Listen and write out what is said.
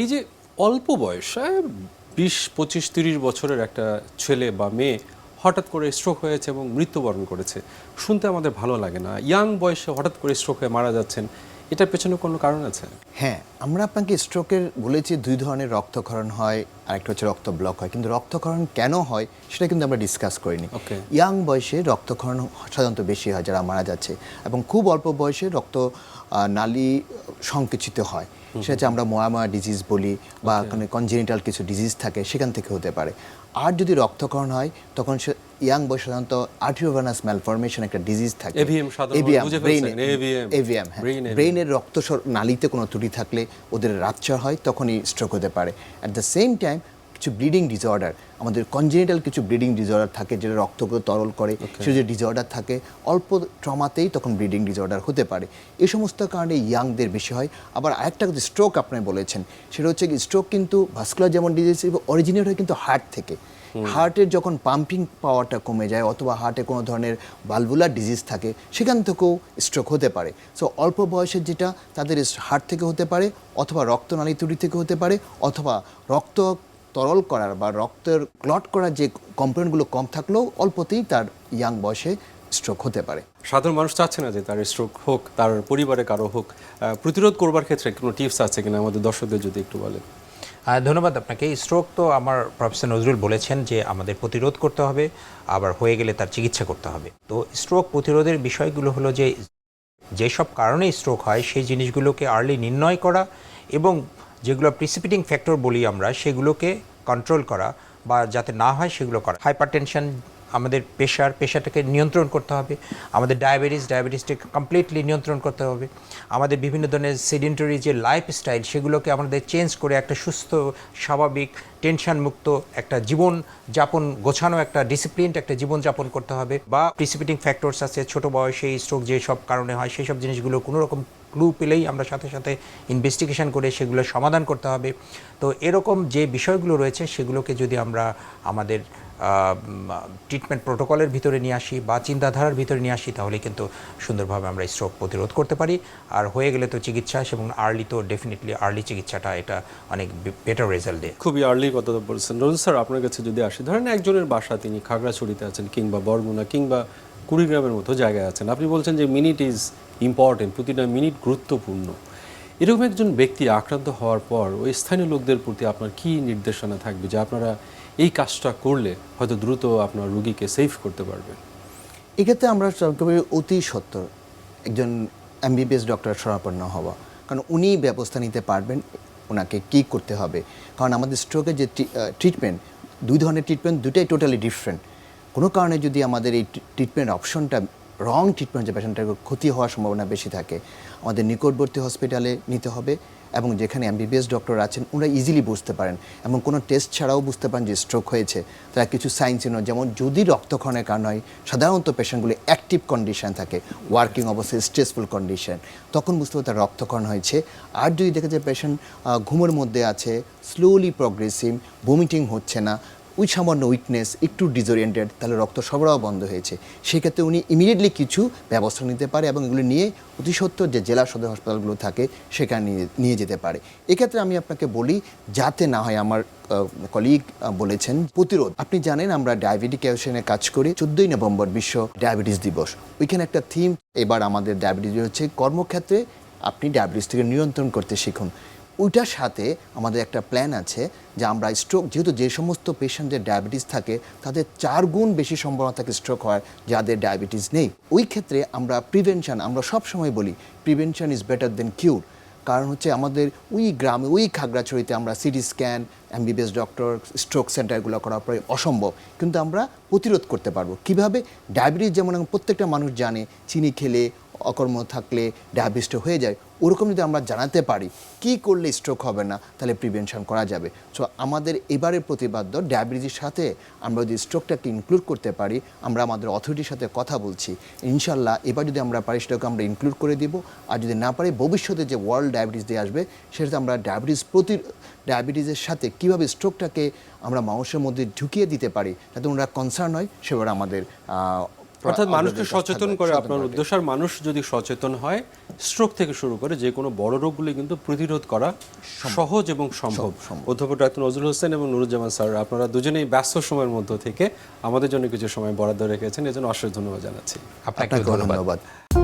এই যে অল্প বয়সে বিশ পঁচিশ তিরিশ বছরের একটা ছেলে বা মেয়ে হঠাৎ করে স্ট্রোক হয়েছে এবং মৃত্যুবরণ করেছে শুনতে আমাদের ভালো লাগে না। ইয়াং বয়সে হঠাৎ করে স্ট্রোক হয়ে মারা যাচ্ছেন এটার পেছনে কোনো কারণ আছে? হ্যাঁ আমরা আপনাকে স্ট্রোকের বলেছি দুই ধরনের রক্তক্ষরণ হয় আরেকটা হচ্ছে রক্ত ব্লক হয়। কিন্তু রক্তক্ষরণ কেন হয় সেটা কিন্তু আমরা ডিসকাস করিনি. ইয়াং বয়সে রক্তক্ষরণ সাধারণত বেশি হয় যারা মারা যাচ্ছে এবং খুব অল্প বয়সে রক্ত নালী সংকুচিত হয়। সেটা হচ্ছে আমরা মোয়ামা ডিজিজ বলি বা কোনো কনজেনিটাল কিছু ডিজিজ থাকে সেখান থেকে হতে পারে। আর যদি রক্তক্ষরণ হয় তখন সে ইয়াং বয়স সাধারণত আর্টিওভানাস ম্যালফরমেশন একটা ডিজিজ থাকে। AVM AVM. ব্রেনের রক্ত নালিতে নালীতে কোনো ত্রুটি থাকলে ওদের রাপচার হয় তখনই স্ট্রোক হতে পারে। অ্যাট দ্য সেম টাইম কিছু ব্লিডিং ডিসঅর্ডার আমাদের কনজেনিটাল কিছু ব্লিডিং ডিসঅর্ডার থাকে যেটা রক্তকে তরল করে সে যে ডিসঅর্ডার থাকে অল্প ট্রমাতেই তখন ব্লিডিং ডিসঅর্ডার হতে পারে। এই সমস্ত কারণে ইয়াংদের বেশি হয়। আবার আরেকটা স্ট্রোক আপনি বলেছেন সেটা হচ্ছে স্ট্রোক কিন্তু ভাস্কুলার যেমন ডিজিজ অরিজিনেট হয় কিন্তু হার্ট থেকে। হার্টের যখন পাম্পিং পাওয়ারটা কমে যায় অথবা হার্টে কোনো ধরনের বালভুলার ডিজিজ থাকে সেখান থেকেও স্ট্রোক হতে পারে। সো অল্প বয়সের যেটা তাদের হার্ট থেকে হতে পারে অথবা রক্তনালী ত্রুটি থেকে হতে পারে অথবা রক্ত তরল করার বা রক্তের ক্লট করার যে কম্পোনেন্টগুলো কম থাকলেও অল্পতেই তার ইয়াং বয়সে স্ট্রোক হতে পারে। সাধারণ মানুষ চাচ্ছে না যে তার স্ট্রোক হোক তার পরিবারে কারও হোক প্রতিরোধ করবার ক্ষেত্রে কোনো টিপস আছে কিনা আমাদের দর্শকদের যদি একটু বলেন। ধন্যবাদ আপনাকে। স্ট্রোক তো আমার প্রফেসর নজরুল বলেছেন যে আমাদের প্রতিরোধ করতে হবে আবার হয়ে গেলে তার চিকিৎসা করতে হবে। তো স্ট্রোক প্রতিরোধের বিষয়গুলো হলো যে যেসব কারণে স্ট্রোক হয় সেই জিনিসগুলোকে আর্লি নির্ণয় করা এবং যেগুলো প্রিসিপিটিং ফ্যাক্টর বলি আমরা, সেগুলোকে কন্ট্রোল করা বা যাতে না হয় সেগুলো করা। হাইপার টেনশন আমাদের প্রেশার প্রেশারটাকে নিয়ন্ত্রণ করতে হবে। আমাদের ডায়াবেটিস ডায়াবেটিসটাকে কমপ্লিটলি নিয়ন্ত্রণ করতে হবে। আমাদের বিভিন্ন ধরনের সেডেন্টারি যে লাইফস্টাইল সেগুলোকে আমাদের চেঞ্জ করে একটা সুস্থ, স্বাভাবিক টেনশন মুক্ত একটা জীবন যাপন, গোছানো একটা ডিসিপ্লিনড একটা জীবন যাপন করতে হবে। বা প্রিসিপিটিং ফ্যাক্টরস আছে, ছোট বয়সে স্ট্রোক যে সব কারণে হয় সেই সব জিনিসগুলো কোনো রকম ক্লু পেলেই আমরা সাথে সাথে ইনভেস্টিগেশন করে সেগুলো সমাধান করতে হবে। তো এরকম যে বিষয়গুলো রয়েছে সেগুলোকে যদি আমরা আমাদের ট্রিটমেন্ট প্রোটোকলের ভিতরে নিয়ে আসি বা চিন্তাধারার ভিতরে নিয়ে আসি তাহলে কিন্তু সুন্দরভাবে আমরা স্ট্রোক প্রতিরোধ করতে পারি। আর হয়ে গেলে তো চিকিৎসা এবং আর্লি তো ডেফিনেটলি আর্লি চিকিৎসাটা এটা অনেক বেটার রেজাল্ট দেয়। খুবই আর্লি কথা বলছেন। রোজ স্যার, আপনার কাছে যদি আসি, ধরেন একজনের বাসা তিনি খাগড়াছড়িতে আছেন কিংবা বরগুনা কিংবা কুড়িগ্রামের মতো জায়গায় আছেন। আপনি বলছেন যে মিনিট ইজ ইম্পর্টেন্ট প্রতিটা মিনিট গুরুত্বপূর্ণ। এরকম একজন ব্যক্তি আক্রান্ত হওয়ার পর ওই স্থানীয় লোকদের প্রতি আপনার কি নির্দেশনা থাকবে যে আপনারা এই কাজটা করলে হয়তো দ্রুত আপনার রুগীকে সেভ করতে পারবেন? এক্ষেত্রে আমরা অতি সত্তর একজন এমবিবিএস ডক্টর শরণাপন্ন হওয়া কারণ উনি ব্যবস্থা নিতে পারবেন ওনাকে কি করতে হবে। কারণ আমাদের স্ট্রোকের যে ট্রিটমেন্ট দুই ধরনের ট্রিটমেন্ট দুটাই টোটালি ডিফারেন্ট কোনো কারণে যদি আমাদের এই ট্রিটমেন্ট অপশনটা রং ট্রিটমেন্ট যে পেশেন্টের ক্ষতি হওয়ার সম্ভাবনা বেশি থাকে, আমাদের নিকটবর্তী হসপিটালে নিতে হবে এবং যেখানে এমবিবিএস ডক্টর আছেন ওনারা ইজিলি বুঝতে পারেন এবং কোনো টেস্ট ছাড়াও বুঝতে পারেন যে স্ট্রোক হয়েছে। তারা কিছু সাইন চিহ্ন যেমন যদি রক্তক্ষণের কারণ হয়, সাধারণত পেশেন্টগুলি অ্যাক্টিভ কন্ডিশন থাকে ওয়ার্কিং অবস্থায় স্ট্রেসফুল কন্ডিশন তখন বুঝতে হবে তার রক্তক্ষণ হয়েছে। আর যদি দেখা যায় পেশেন্ট ঘুমের মধ্যে আছে স্লোলি প্রগ্রেসিভ ভমিটিং হচ্ছে না ওই সামান্য উইকনেস একটু ডিজোরিয়েন্টেড তাহলে রক্ত সরবরাহ বন্ধ হয়েছে। সেক্ষেত্রে উনি ইমিডিয়েটলি কিছু ব্যবস্থা নিতে পারে এবং এগুলো নিয়ে অতি সত্ত্বর যে জেলা সদর হাসপাতালগুলো থাকে, সেখানে নিয়ে যেতে পারে। এক্ষেত্রে আমি আপনাকে বলি, যাতে না হয় আমার কলিগ বলেছেন, প্রতিরোধ। আপনি জানেন আমরা ডায়াবেটিক অ্যাসোসিয়েশনে কাজ করি, চোদ্দই নভেম্বর বিশ্ব ডায়াবেটিস দিবস। ওইখানে একটা থিম এবার আমাদের ডায়াবেটিস হচ্ছে কর্মক্ষেত্রে আপনি ডায়াবেটিস থেকে নিয়ন্ত্রণ করতে শিখুন। ওইটার সাথে আমাদের একটা প্ল্যান আছে যে আমরা স্ট্রোক যেহেতু যে সমস্ত পেশেন্টদের ডায়াবেটিস থাকে, তাদের চার গুণ বেশি সম্ভাবনা থাকে স্ট্রোক হওয়ার, যাদের ডায়াবেটিস নেই। ওই ক্ষেত্রে আমরা প্রিভেনশন আমরা সব সময় বলি prevention is better than cure কারণ হচ্ছে আমাদের ওই গ্রামে, ওই খাগড়াছড়িতে আমরা CT scan MBBS doctor stroke সেন্টারগুলো করা প্রায় অসম্ভব। কিন্তু আমরা প্রতিরোধ করতে পারব। কীভাবে? ডায়াবেটিস যেমন প্রত্যেকটা মানুষ জানে, চিনি খেলে অকর্ম থাকলে ডায়াবেটিসটা হয়ে যায়, ওরকম যদি আমরা জানাতে পারি, কি করলে স্ট্রোক হবে না, তাহলে প্রিভেনশন করা যাবে। সো আমাদের এবারের প্রতিবাদ্য ডায়াবেটিসের সাথে আমরা যদি স্ট্রোকটাকে ইনক্লুড করতে পারি, আমরা আমাদের অথরিটির সাথে কথা বলছি, ইনশাল্লাহ এবার যদি আমরা পারি সেটাকে আমরা ইনক্লুড করে দিব, আর যদি না পারি, ভবিষ্যতে যে ওয়ার্ল্ড ডায়াবেটিস দিয়ে আসবে, সেটাতে আমরা ডায়াবেটিস প্রতি ডায়াবেটিসের সাথে কীভাবে স্ট্রোকটাকে আমরা মানুষের মধ্যে ঢুকিয়ে দিতে পারি যাতে ওনারা কনসার্ন হয়, সেবার আমাদের অর্থাৎ মানুষকে সচেতন করে আপনার উদ্দেশ্য আর মানুষ যদি সচেতন হয় স্ট্রোক থেকে শুরু করে যে কোনো বড় রোগগুলি কিন্তু প্রতিরোধ করা সহজ এবং সম্ভব। অধ্যাপক ডাক্তার নজরুল হোসেন এবং নুরুজ্জামান স্যার আপনারা দুজনেই ব্যস্ত সময়ের মধ্য থেকে আমাদের জন্য কিছু সময় বরাদ্দ রেখেছেন। এজন্য অশেষ ধন্যবাদ জানাচ্ছি। আপনাকে ধন্যবাদ। ধন্যবাদ।